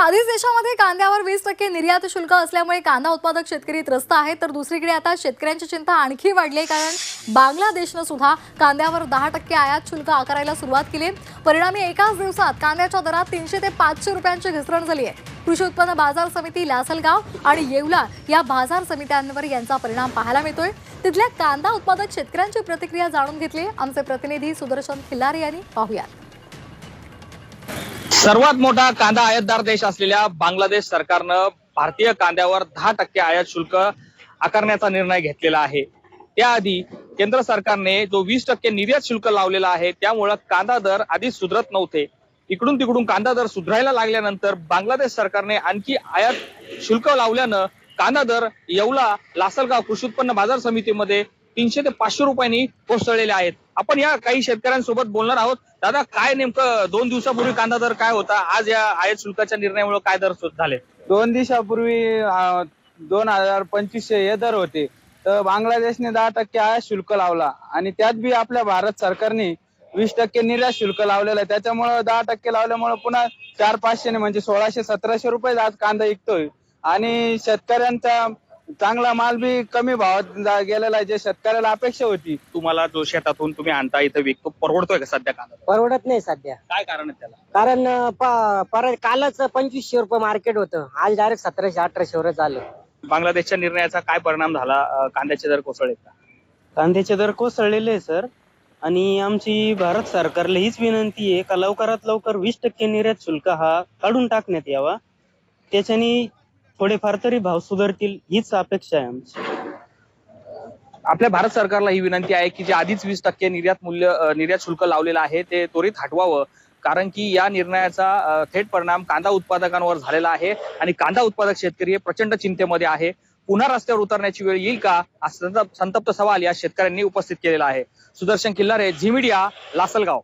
आधीच देशामध्ये कांद्यावर वीस टक्के निर्यात शुल्क असल्यामुळे कांदा उत्पादक शेतकरी त्रस्त आहेत. तर दुसरीकडे आता शेतकऱ्यांची चिंता आणखी वाढली आहे कारण बांगलादेशनं सुद्धा कांद्यावर दहा टक्के आयात शुल्क आकारायला सुरुवात केली. आहे परिणामी एकाच दिवसात कांद्याच्या दरात तीनशे ते पाचशे रुपयांची घसरण झाली आहे कृषी उत्पन्न बाजार समिती लासलगाव आणि येवला या बाजार समित्यांवर यांचा परिणाम पाहायला मिळतोय. तिथल्या कांदा उत्पादक शेतकऱ्यांची प्रतिक्रिया जाणून घेतली आमचे प्रतिनिधी सुदर्शन खिल्लारे यांनी पाहूयात. सर्वात मोठा कांदा आयातदार देश असलेल्या बांगलादेश सरकारनं भारतीय कांद्यावर दहा टक्के आयात शुल्क आकारण्याचा निर्णय घेतलेला आहे. त्याआधी केंद्र सरकारने जो वीस टक्के निर्यात शुल्क लावलेला आहे त्यामुळं कांदा दर आधीच सुधरत नव्हते. इकडून तिकडून कांदा दर सुधारायला लागल्यानंतर बांगलादेश सरकारने आणखी आयात शुल्क लावल्यानं कांदा दर येवला लासलगाव कृषी उत्पन्न बाजार समितीमध्ये तीनशे ते पाचशे रुपयांनी कोसळलेले आहेत. आपण या काही शेतकऱ्यांसोबत बोलणार आहोत. दादा काय नेमकं दोन दिवसापूर्वी कांदा दर काय होता? आज या आयात शुल्काच्या निर्णयामुळे काय दर झाले? दोन दिवसापूर्वी अं, दोन हजार पंचवीसशे हे दर होते. तर बांगलादेशने दहा टक्के आयात शुल्क लावला आणि त्यात बी आपल्या भारत सरकारने वीस टक्के निर्यात शुल्क लावलेलं आहे. त्याच्यामुळे दहा टक्के लावल्यामुळे पुन्हा चार पाचशे म्हणजे सोळाशे सतराशे रुपये आज कांदा विकतोय. आणि शेतकऱ्यांचा चांगला माल बी कमी भावात जा- गेलेला आहे जे शेतकऱ्याला अपेक्षा होती. तुम्हाला जो शेतातून तुम्ही आणता इथं विकतो परवडतोय का सध्या कांदा? परवडत नाही सध्या. काय कारण आहे त्याला? कारण अं, प- परत कालच पंचवीसशे रुपये मार्केट होतं. आज डायरेक्ट सतराशे अठराशे वर झालं. बांगलादेशच्या निर्णयाचा काय परिणाम झाला? अं, कांद्याचे दर कोसळले का? कांद्याचे दर कोसळलेले आहे सर. आणि आमची भारत सरकारला हीच विनंती आहे का लवकरात लवकर वीस टक्के निर्यात शुल्क हा काढून टाकण्यात यावा. त्याच्याने थोडेफार तरी भाव सुधारतील हीच अपेक्षा आहे आमची. आपल्या भारत सरकारला ही विनंती आहे की जे आधीच वीस टक्के निर्यात मूल्य निर्यात शुल्क लावलेलं आहे ते त्वरित हटवावं. कारण की या निर्णयाचा थेट परिणाम कांदा उत्पादकांवर झालेला आहे आणि कांदा उत्पादक शेतकरी हे प्रचंड चिंतेमध्ये आहे. पुन्हा रस्त्यावर उतरण्याची वेळ येईल का? संतप्त सवाल या शेतकऱ्यांनी उपस्थित केलेला आहे. Sudarshan Killare Zee media Lasalgaon.